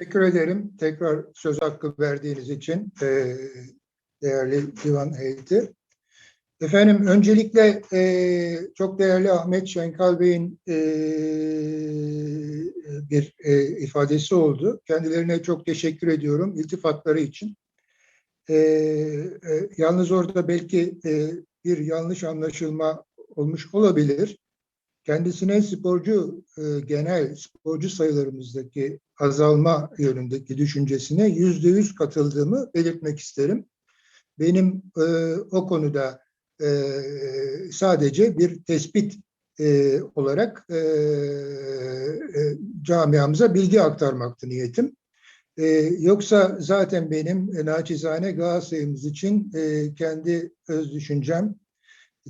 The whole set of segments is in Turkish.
Teşekkür ederim. Tekrar söz hakkı verdiğiniz için e, değerli divan heyeti. Efendim öncelikle e, çok değerli Ahmet Şenkal Bey'in e, bir e, ifadesi oldu. Kendilerine çok teşekkür ediyorum iltifatları için. E, e, yalnız orada belki e, bir yanlış anlaşılma olmuş olabilir. Kendisine sporcu e, genel sporcu sayılarımızdaki azalma yönündeki düşüncesine yüzde yüz katıldığımı belirtmek isterim. Benim e, o konuda e, sadece bir tespit olarak e, camiamıza bilgi aktarmaktı niyetim. E, yoksa zaten benim e, naçizane Galatasaray'ımız için e, kendi öz düşüncem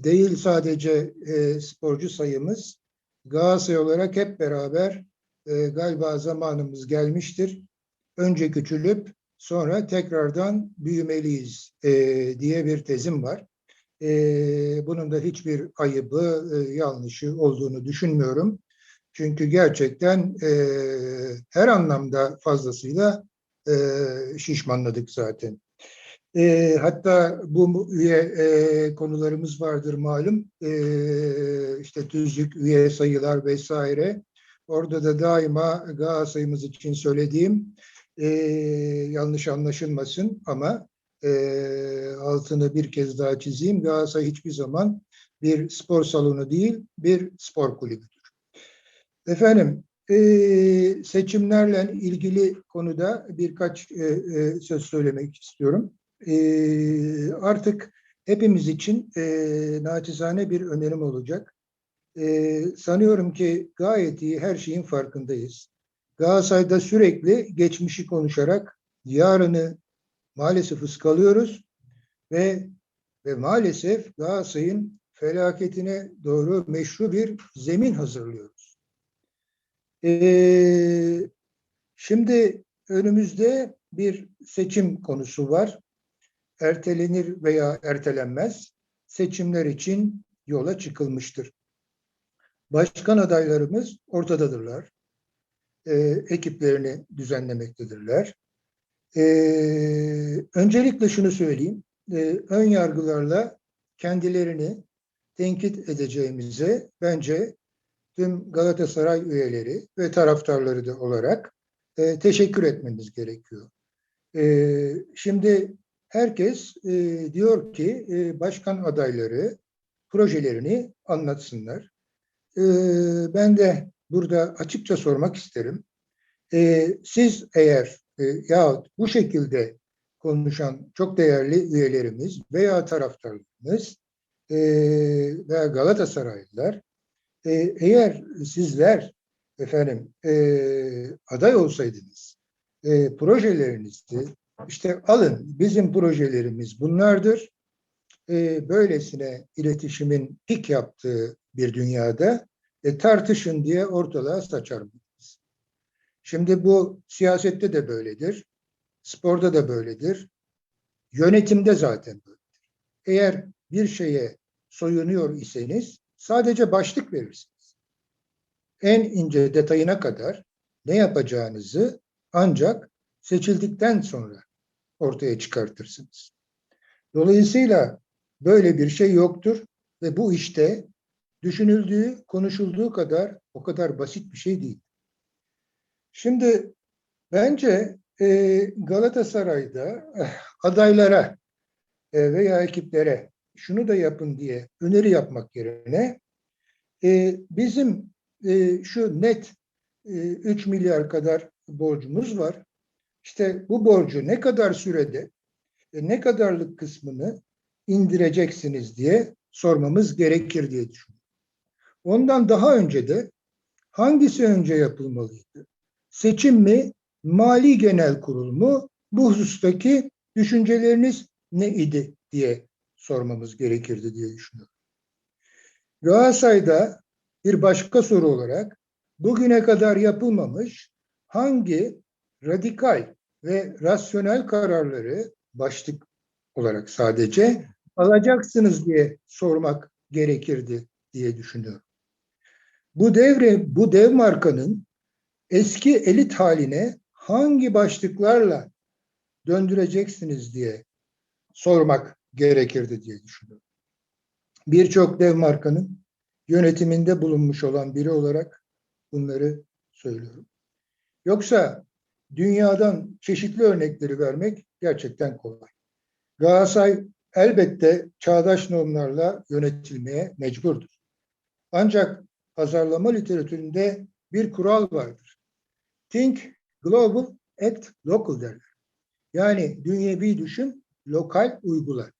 değil sadece e, sporcu sayımız. Galatasaray olarak hep beraber e, galiba zamanımız gelmiştir. Önce küçülüp sonra tekrardan büyümeliyiz e, diye bir tezim var. E, bunun da hiçbir ayıbı, e, yanlışı olduğunu düşünmüyorum. Çünkü gerçekten e, her anlamda fazlasıyla e, şişmanladık zaten. E, hatta bu üye e, konularımız vardır malum. E, işte tüzük, üye sayılar vesaire. Orada da daima Galatasaray'ımız için söylediğim e, yanlış anlaşılmasın ama e, altını bir kez daha çizeyim. Galatasaray hiçbir zaman bir spor salonu değil, bir spor kulübüdür. Efendim, e, seçimlerle ilgili konuda birkaç e, e, söz söylemek istiyorum. E, artık hepimiz için e, naçizane bir önerim olacak. E, sanıyorum ki gayet iyi her şeyin farkındayız. Galatasaray'da sürekli geçmişi konuşarak yarını maalesef ıskalıyoruz ve ve maalesef Galatasaray'ın felaketine doğru meşru bir zemin hazırlıyoruz. Ee, şimdi önümüzde bir seçim konusu var. Ertelenir veya ertelenmez. Seçimler için yola çıkılmıştır. Başkan adaylarımız ortadadırlar. Ee, ekiplerini düzenlemektedirler. Ee, öncelikle şunu söyleyeyim. Ee, ön yargılarla kendilerini tenkit edeceğimize bence tüm Galatasaray üyeleri ve taraftarları da olarak e, teşekkür etmemiz gerekiyor. E, şimdi herkes e, diyor ki e, başkan adayları projelerini anlatsınlar. E, ben de burada açıkça sormak isterim. E, siz eğer e, yahut bu şekilde konuşan çok değerli üyelerimiz veya taraftarlarımız e, veya Galatasaraylılar e, eğer sizler efendim e, aday olsaydınız e, projelerinizi işte alın bizim projelerimiz bunlardır. E, böylesine iletişimin pik yaptığı bir dünyada e, tartışın diye ortalığa saçar mıyız? Şimdi bu siyasette de böyledir. Sporda da böyledir. Yönetimde zaten böyledir. Eğer bir şeye soyunuyor iseniz sadece başlık verirsiniz. En ince detayına kadar ne yapacağınızı ancak seçildikten sonra ortaya çıkartırsınız. Dolayısıyla böyle bir şey yoktur ve bu işte düşünüldüğü, konuşulduğu kadar o kadar basit bir şey değil. Şimdi bence e, Galatasaray'da eh, adaylara e, veya ekiplere şunu da yapın diye öneri yapmak yerine e, bizim e, şu net e, 3 milyar kadar borcumuz var. İşte bu borcu ne kadar sürede e, ne kadarlık kısmını indireceksiniz diye sormamız gerekir diye düşünüyorum. Ondan daha önce de hangisi önce yapılmalıydı? Seçim mi, mali genel kurul mu? Bu husustaki düşünceleriniz ne idi diye sormamız gerekirdi diye düşünüyorum. Galatasaray'da bir başka soru olarak bugüne kadar yapılmamış hangi radikal ve rasyonel kararları başlık olarak sadece alacaksınız diye sormak gerekirdi diye düşünüyorum. Bu devre, bu dev markanın eski elit haline hangi başlıklarla döndüreceksiniz diye sormak gerekirdi diye düşünüyorum. Birçok dev markanın yönetiminde bulunmuş olan biri olarak bunları söylüyorum. Yoksa dünyadan çeşitli örnekleri vermek gerçekten kolay. Galatasaray elbette çağdaş normlarla yönetilmeye mecburdur. Ancak pazarlama literatüründe bir kural vardır. Think global, act local derler. Yani dünyevi düşün, lokal uygula.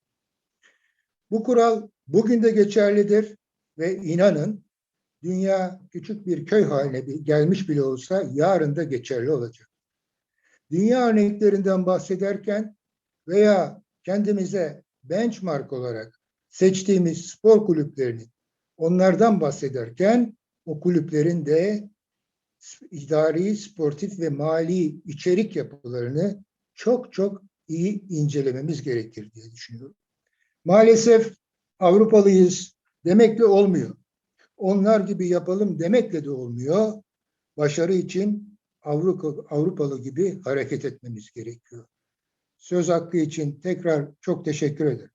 Bu kural bugün de geçerlidir ve inanın dünya küçük bir köy haline gelmiş bile olsa yarın da geçerli olacak. Dünya örneklerinden bahsederken veya kendimize benchmark olarak seçtiğimiz spor kulüplerini onlardan bahsederken o kulüplerin de idari, sportif ve mali içerik yapılarını çok çok iyi incelememiz gerekir diye düşünüyorum. Maalesef Avrupalıyız demekle olmuyor. Onlar gibi yapalım demekle de olmuyor. Başarı için Avrupa, Avrupalı gibi hareket etmemiz gerekiyor. Söz hakkı için tekrar çok teşekkür ederim.